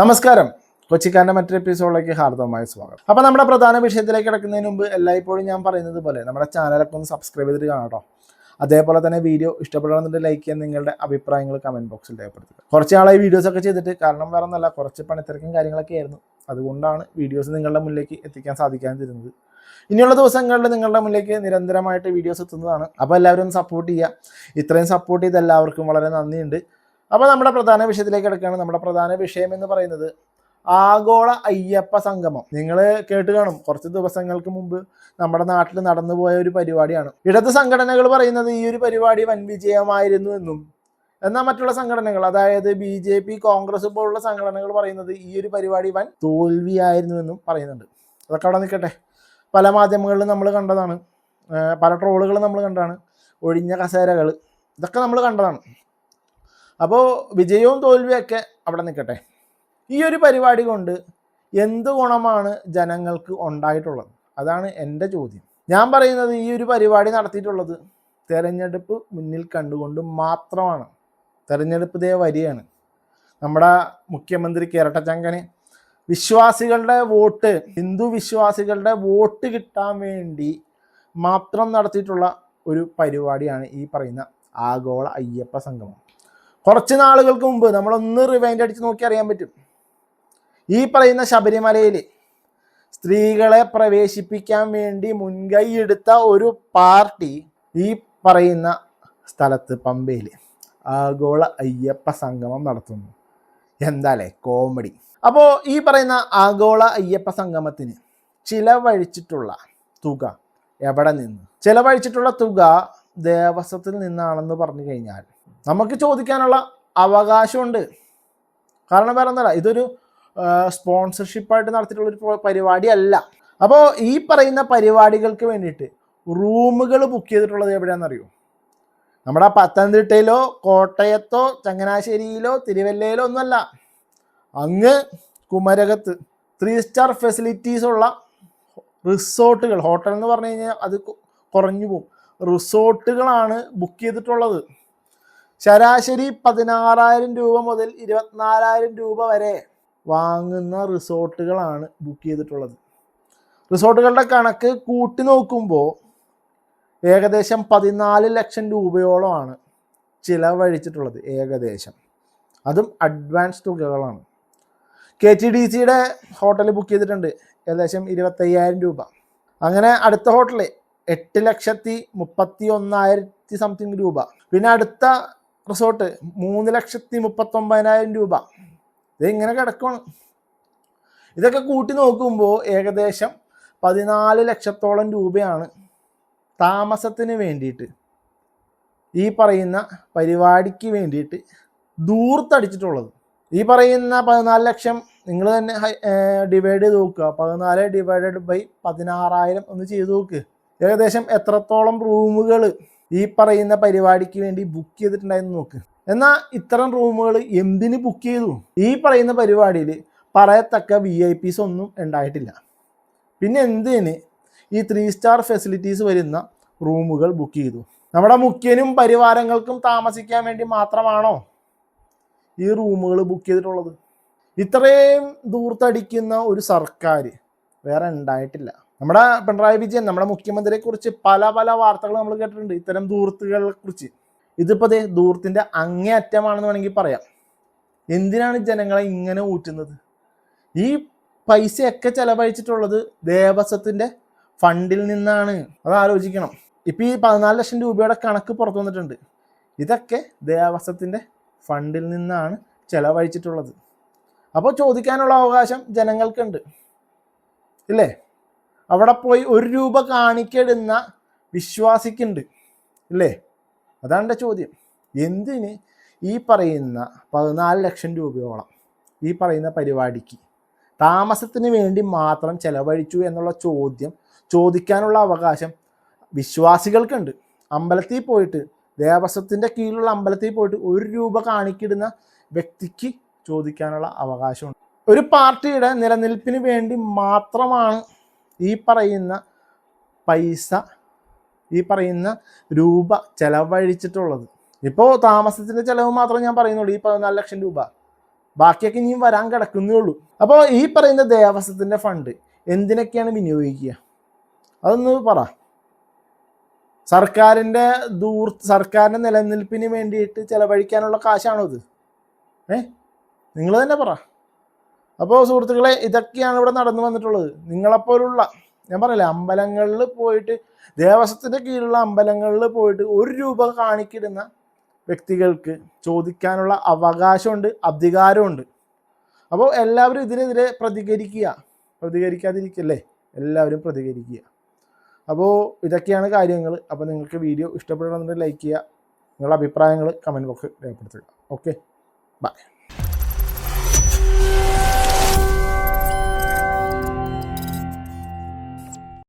നമസ്കാരം. കൊച്ചിക്കാരന്റെ മറ്റൊരു എപ്പിസോഡിലേക്ക് ഹാർദവമായ സ്വാഗതം. അപ്പോൾ നമ്മുടെ പ്രധാന വിഷയത്തിലേക്ക് കിടക്കുന്നതിന് മുമ്പ് എല്ലായ്പ്പോഴും ഞാൻ പറയുന്നത് പോലെ നമ്മുടെ ചാനലൊക്കെ ഒന്ന് സബ്സ്ക്രൈബ് ചെയ്തിട്ട് കാണാം അതേപോലെ തന്നെ വീഡിയോ ഇഷ്ടപ്പെടണമെന്നുണ്ടെങ്കിൽ ലൈക്ക് ചെയ്യാൻ നിങ്ങളുടെ അഭിപ്രായങ്ങൾ കമന്റ് ബോക്സിൽ രേഖപ്പെടുത്തുക. കുറച്ച് നാളായി വീഡിയോസ് ഒക്കെ ചെയ്തിട്ട് കാരണം വേറെ ഒന്നല്ല കുറച്ച് പണിത്തിരക്കും കാര്യങ്ങളൊക്കെ ആയിരുന്നു. അതുകൊണ്ടാണ് വീഡിയോസ് നിങ്ങളുടെ മുന്നിലേക്ക് എത്തിക്കാൻ സാധിക്കാതിരുന്നത് ഇനിയുള്ള ദിവസങ്ങളിൽ നിങ്ങളുടെ മുന്നിലേക്ക് നിരന്തരമായിട്ട് വീഡിയോസ് എത്തുന്നതാണ്. അപ്പോൾ എല്ലാവരും സപ്പോർട്ട് ചെയ്യുക. ഇത്രയും സപ്പോർട്ട് ചെയ്ത് എല്ലാവർക്കും വളരെ നന്ദിയുണ്ട്. അപ്പോൾ നമ്മുടെ പ്രധാന വിഷയത്തിലേക്ക് കിടക്കുകയാണ്. നമ്മുടെ പ്രധാന വിഷയം എന്ന് പറയുന്നത് ആഗോള അയ്യപ്പ സംഗമം. നിങ്ങൾ കേട്ട് കാണും. കുറച്ച് ദിവസങ്ങൾക്ക് മുമ്പ് നമ്മുടെ നാട്ടിൽ നടന്നുപോയ ഒരു പരിപാടിയാണ്. ഇടത് സംഘടനകൾ പറയുന്നത് ഈ ഒരു പരിപാടി വൻ വിജയമായിരുന്നു എന്നും. എന്നാൽ മറ്റുള്ള സംഘടനകൾ അതായത് ബി ജെ പി കോൺഗ്രസ് പോലുള്ള സംഘടനകൾ പറയുന്നത് ഈ ഒരു പരിപാടി വൻ തോൽവിയായിരുന്നു എന്നും പറയുന്നുണ്ട്. അതൊക്കെ അവിടെ നിൽക്കട്ടെ. പല മാധ്യമങ്ങളിലും നമ്മൾ കണ്ടതാണ്. പല ട്രോളുകൾ നമ്മൾ കണ്ടതാണ്. ഒഴിഞ്ഞ കസേരകൾ. ഇതൊക്കെ നമ്മൾ കണ്ടതാണ്. അപ്പോൾ വിജയവും തോൽവിയൊക്കെ അവിടെ നിൽക്കട്ടെ. ഈ ഒരു പരിപാടി കൊണ്ട് എന്ത് ഗുണമാണ് ജനങ്ങൾക്ക് ഉണ്ടായിട്ടുള്ളത്? അതാണ് എന്റെ ചോദ്യം. ഞാൻ പറയുന്നത് ഈ ഒരു പരിപാടി നടത്തിയിട്ടുള്ളത് തെരഞ്ഞെടുപ്പ് മുന്നിൽ കണ്ടുകൊണ്ട് മാത്രമാണ്. തെരഞ്ഞെടുപ്പ് ദേ വരികയാണ് നമ്മുടെ മുഖ്യമന്ത്രി കേരട്ടച്ചങ്കന് വിശ്വാസികളുടെ വോട്ട് ഹിന്ദു വിശ്വാസികളുടെ വോട്ട് കിട്ടാൻ വേണ്ടി മാത്രം നടത്തിയിട്ടുള്ള ഒരു പരിപാടിയാണ് ഈ പറയുന്ന ആഗോള അയ്യപ്പ സംഗമം. കുറച്ച് നാളുകൾക്ക് മുമ്പ് നമ്മളൊന്ന് റിവൈൻഡ് അടിച്ച് നോക്കി അറിയാൻ പറ്റും. ഈ പറയുന്ന ശബരിമലയിൽ സ്ത്രീകളെ പ്രവേശിപ്പിക്കാൻ വേണ്ടി മുൻകൈ എടുത്ത ഒരു പാർട്ടി ഈ പറയുന്ന സ്ഥലത്ത് പമ്പയിൽ ആഗോള അയ്യപ്പ സംഗമം നടത്തുന്നു. എന്താലേ? കോമഡി. അപ്പോൾ ഈ പറയുന്ന ആഗോള അയ്യപ്പ സംഗമത്തിന് ചിലവഴിച്ചിട്ടുള്ള തുക എവിടെ നിന്ന്? ചിലവഴിച്ചിട്ടുള്ള തുക ദേവസ്വത്തിൽ നിന്നാണെന്ന് പറഞ്ഞു കഴിഞ്ഞാൽ നമുക്ക് ചോദിക്കാനുള്ള അവകാശമുണ്ട്. കാരണം വേറെ ഒന്നല്ല ഇതൊരു സ്പോൺസർഷിപ്പായിട്ട് നടത്തിയിട്ടുള്ള ഒരു പരിപാടിയല്ല. അപ്പോൾ ഈ പറയുന്ന പരിപാടികൾക്ക് വേണ്ടിയിട്ട് റൂമുകൾ ബുക്ക് ചെയ്തിട്ടുള്ളത് എവിടെയാണെന്നറിയോ? നമ്മുടെ പത്തനംതിട്ടയിലോ കോട്ടയത്തോ ചങ്ങനാശ്ശേരിയിലോ തിരുവല്ലയിലോ ഒന്നുമല്ല. അങ്ങ് കുമരകത്ത് ത്രീ സ്റ്റാർ ഫെസിലിറ്റീസ് ഉള്ള റിസോർട്ടുകൾ ഹോട്ടൽ എന്ന് പറഞ്ഞു കഴിഞ്ഞാൽ അത് കുറഞ്ഞു പോകും. റിസോർട്ടുകളാണ് ബുക്ക് ചെയ്തിട്ടുള്ളത്. ശരാശരി പതിനാറായിരം രൂപ മുതൽ ഇരുപത്തിനാലായിരം രൂപ വരെ വാങ്ങുന്ന റിസോർട്ടുകളാണ് ബുക്ക് ചെയ്തിട്ടുള്ളത്. റിസോർട്ടുകളുടെ കണക്ക് കൂട്ടി നോക്കുമ്പോൾ ഏകദേശം പതിനാല് ലക്ഷം രൂപയോളമാണ് ചിലവഴിച്ചിട്ടുള്ളത് ഏകദേശം. അതും അഡ്വാൻസ് തുകകളാണ്. കെ ടി ഡി സിയുടെ ഹോട്ടൽ ബുക്ക് ചെയ്തിട്ടുണ്ട് ഏകദേശം ഇരുപത്തയ്യായിരം രൂപ. അങ്ങനെ അടുത്ത ഹോട്ടൽ എട്ട് ലക്ഷത്തി മുപ്പത്തി ഒന്നായിരത്തി സംതിങ് രൂപ. പിന്നെ അടുത്ത റിസോർട്ട് മൂന്ന് ലക്ഷത്തി മുപ്പത്തൊമ്പതിനായിരം രൂപ. ഇതെങ്ങനെ കിടക്കണം ഇതൊക്കെ കൂട്ടി നോക്കുമ്പോൾ ഏകദേശം പതിനാല് ലക്ഷത്തോളം രൂപയാണ് താമസത്തിന് വേണ്ടിയിട്ട്. ഈ പറയുന്ന പരിപാടിക്ക് വേണ്ടിയിട്ട് ദൂർത്തടിച്ചിട്ടുള്ളത്. ഈ പറയുന്ന പതിനാല് ലക്ഷം നിങ്ങൾ തന്നെ ഡിവൈഡ് ചെയ്ത് നോക്കുക. പതിനാല് ഡിവൈഡഡ് ബൈ പതിനാറായിരം ഒന്ന് ചെയ്ത് നോക്ക്. ഏകദേശം എത്രത്തോളം റൂമുകൾ ഈ പറയുന്ന പരിപാടിക്ക് വേണ്ടി ബുക്ക് ചെയ്തിട്ടുണ്ടായിരുന്നു നോക്ക്. എന്നാൽ ഇത്തരം റൂമുകൾ എന്തിന് ബുക്ക് ചെയ്തു? ഈ പറയുന്ന പരിപാടിയിൽ പറയത്തക്ക വി ഐ പീസ് ഒന്നും ഉണ്ടായിട്ടില്ല. പിന്നെ എന്തിന് ഈ ത്രീ സ്റ്റാർ ഫെസിലിറ്റീസ് വരുന്ന റൂമുകൾ ബുക്ക് ചെയ്തു? നമ്മുടെ മുഖ്യനും പരിവാരങ്ങൾക്കും താമസിക്കാൻ വേണ്ടി മാത്രമാണോ ഈ റൂമുകൾ ബുക്ക് ചെയ്തിട്ടുള്ളത്? ഇത്രയും ദൂർത്തടിക്കുന്ന ഒരു സർക്കാർ വേറെ ഉണ്ടായിട്ടില്ല. നമ്മുടെ പിണറായി വിജയൻ നമ്മുടെ മുഖ്യമന്ത്രിയെ കുറിച്ച് പല പല വാർത്തകൾ നമ്മൾ കേട്ടിട്ടുണ്ട്. ഇത്തരം ദൂർത്തുകളെ കുറിച്ച് ഇതിപ്പോ ദേ ദൂർത്തിന്റെ അങ്ങേയറ്റമാണെന്ന് വേണമെങ്കിൽ പറയാം. എന്തിനാണ് ജനങ്ങളെ ഇങ്ങനെ ഊറ്റുന്നത്? ഈ പൈസയൊക്കെ ചെലവഴിച്ചിട്ടുള്ളത് ദേവസ്വത്തിന്റെ ഫണ്ടിൽ നിന്നാണ്. അത് ആലോചിക്കണം ഇപ്പൊ ഈ പതിനാല് ലക്ഷം രൂപയുടെ കണക്ക് പുറത്തു വന്നിട്ടുണ്ട്. ഇതൊക്കെ ദേവസ്വത്തിന്റെ ഫണ്ടിൽ നിന്നാണ് ചെലവഴിച്ചിട്ടുള്ളത്. അപ്പോൾ ചോദിക്കാനുള്ള അവകാശം ജനങ്ങൾക്കുണ്ട്. ഇല്ലേ? അവിടെ പോയി ഒരു രൂപ കാണിക്കിടുന്ന വിശ്വാസിക്കുണ്ട്. അല്ലേ അതാണ് എന്റെ ചോദ്യം. എന്തിന് ഈ പറയുന്ന പതിനാല് ലക്ഷം രൂപയോളം ഈ പറയുന്ന പരിപാടിക്ക് താമസത്തിന് വേണ്ടി മാത്രം ചെലവഴിച്ചു എന്നുള്ള ചോദ്യം ചോദിക്കാനുള്ള അവകാശം വിശ്വാസികൾക്കുണ്ട്. അമ്പലത്തിൽ പോയിട്ട് ദേവസ്വത്തിന്റെ കീഴിലുള്ള അമ്പലത്തിൽ പോയിട്ട് ഒരു രൂപ കാണിക്കിടുന്ന വ്യക്തിക്ക് ചോദിക്കാനുള്ള അവകാശമുണ്ട്. ഒരു പാർട്ടിയുടെ നിലനിൽപ്പിന് വേണ്ടി മാത്രമാണ് ഈ പറയുന്ന പൈസ ഈ പറയുന്ന രൂപ ചെലവഴിച്ചിട്ടുള്ളത്. ഇപ്പോൾ താമസത്തിന്റെ ചിലവ് മാത്രമേ ഞാൻ പറയുന്നുള്ളൂ ഈ പതിനാല് ലക്ഷം രൂപ. ബാക്കിയൊക്കെ ഇനിയും വരാൻ കിടക്കുന്നേ ഉള്ളൂ. അപ്പോൾ ഈ പറയുന്ന ദേവസ്വത്തിന്റെ ഫണ്ട് എന്തിനൊക്കെയാണ് വിനിയോഗിക്കുക? അതൊന്ന് പറ. സർക്കാരിന്റെ ദൂർ സർക്കാരിന്റെ നിലനിൽപ്പിന് വേണ്ടിയിട്ട് ചിലവഴിക്കാനുള്ള കാശാണോ ഇത്? ഏ? നിങ്ങൾ തന്നെ പറ. അപ്പോൾ സുഹൃത്തുക്കളെ ഇതൊക്കെയാണ് ഇവിടെ നടന്നു വന്നിട്ടുള്ളത്. നിങ്ങളെപ്പോലുള്ള ഞാൻ പറഞ്ഞില്ലേ അമ്പലങ്ങളിൽ പോയിട്ട് ദേവസ്വത്തിന്റെ കീഴിലുള്ള അമ്പലങ്ങളിൽ പോയിട്ട് ഒരു രൂപ കാണിക്കിടുന്ന വ്യക്തികൾക്ക് ചോദിക്കാനുള്ള അവകാശമുണ്ട് അധികാരമുണ്ട്. അപ്പോൾ എല്ലാവരും ഇതിനെതിരെ പ്രതികരിക്കുക. പ്രതികരിക്കാതിരിക്കല്ലേ? എല്ലാവരും പ്രതികരിക്കുക. അപ്പോൾ ഇതൊക്കെയാണ് കാര്യങ്ങൾ. അപ്പോൾ നിങ്ങൾക്ക് വീഡിയോ ഇഷ്ടപ്പെടണമെന്നുണ്ടെങ്കിൽ ലൈക്ക് ചെയ്യുക. നിങ്ങളുടെ അഭിപ്രായങ്ങൾ കമന്റ് ബോക്സിൽ രേഖപ്പെടുത്തുക. ഓക്കെ? ബൈ.